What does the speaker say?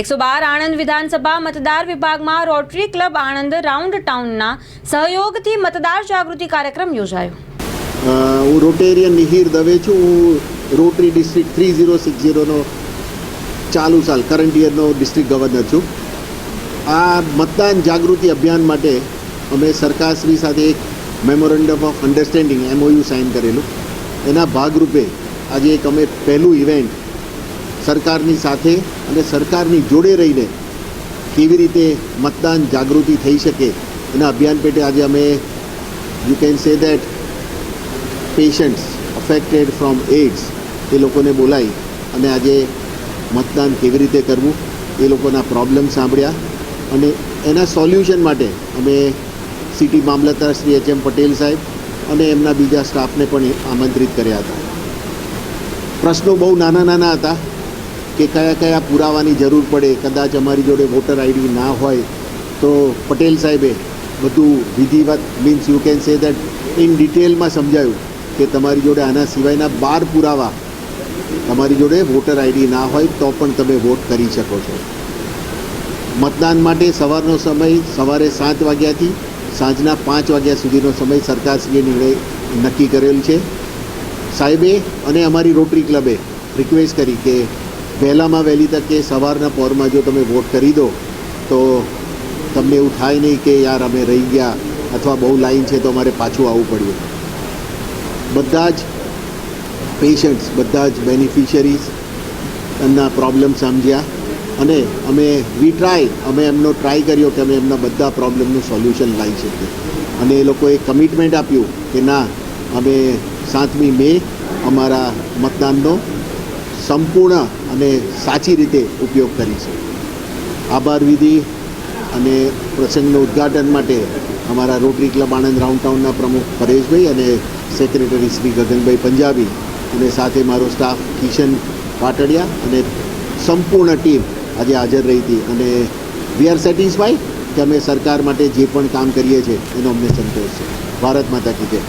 એકસો બાર આણંદ વિધાનસભા મતદાર વિભાગમાં રોટરી ક્લબ આણંદ રાઉન્ડ ટાઉનના સહયોગથી મતદાર જાગૃતિ કાર્યક્રમ યોજાયો. હું રોટેરિયન મિહિર દવે છું. હું rotary district three zero six ઝીરોનો ચાલુ સાલ કરંટ યરનો ડિસ્ટ્રિક્ટ ગવર્નર છું. આ મતદાન જાગૃતિ અભિયાન માટે અમે સરકારશ્રી સાથે એક memorandum of understanding MOU sign કરેલું. એના ભાગરૂપે આજે એક અમે પહેલું ઇવેન્ટ સરકારની સાથે અને સરકારની જોડે રહીને કેવી રીતે મતદાન જાગૃતિ થઈ શકે એના અભિયાન પેટે આજે અમે you can say that patients affected from AIDS એ લોકોને બોલાવી અને આજે મતદાન કેવી રીતે કરવું એ લોકોના પ્રોબ્લેમ સાંભળ્યા અને એના સોલ્યુશન માટે અમે સિટી મામલતદાર શ્રી એચ એમ પટેલ સાહેબ અને એમના બીજા સ્ટાફને પણ આમંત્રિત કર્યા હતા. પ્રશ્નો બહુ નાના નાના હતા. કે કયા કયા પુરાવાની જરૂર પડે, કદાચ અમારી જોડે વોટર આઈડી ના હોય, તો પટેલ સાહેબે બધું વિધિવત means you can say that in ડિટેલમાં સમજાયું કે તમારી જોડે આના સિવાયના બાર પુરાવા તમારી જોડે વોટર આઈડી ના હોય તો પણ તમે વોટ કરી શકો છો. મતદાન માટે સવારનો સમય સવારે સાત વાગ્યાથી સાંજના પાંચ વાગ્યા સુધીનો સમય સરકારશ્રીએ નિર્ણય નક્કી કરેલ છે. સાહેબે અને અમારી રોટરી ક્લબે રિક્વેસ્ટ કરી કે વહેલામાં વહેલી તકે સવારના પહોરમાં જો તમે વોટ કરી દો, તો તમને એવું થાય નહીં કે યાર અમે રહી ગયા અથવા બહુ લાઈન છે તો અમારે પાછું આવવું પડ્યું. બધા જ પેશન્ટ્સ બધા જ બેનિફિશરીઝ એમના પ્રોબ્લેમ સમજ્યા અને અમે વી ટ્રાય અમે એમનો ટ્રાય કર્યો કે અમે એમના બધા પ્રોબ્લેમનું સોલ્યુશન લાવી શકીએ. અને એ લોકોએ કમિટમેન્ટ આપ્યું કે ના, અમે સાતમી મે અમારા મતદાનનો સંપૂર્ણ અને સાચી રીતે ઉપયોગ કરીશું આભાર વિધિ અને પ્રસંગનું ઉદ્ઘાટન માટે અમારા રોટરી ક્લબ આણંદ રાઉન્ડ પ્રમુખ પરેશભાઈ અને સેક્રેટરી શ્રી ગગનભાઈ પંજાબી અને સાથે મારો સ્ટાફ કિશન પાટડિયા અને સંપૂર્ણ ટીમ આજે હાજર રહી હતી. અને વી આર સેટિસ્ફાઈડ કે અમે સરકાર માટે જે પણ કામ કરીએ છીએ એનો અમને સંતોષ છે. ભારત માતા કી જય.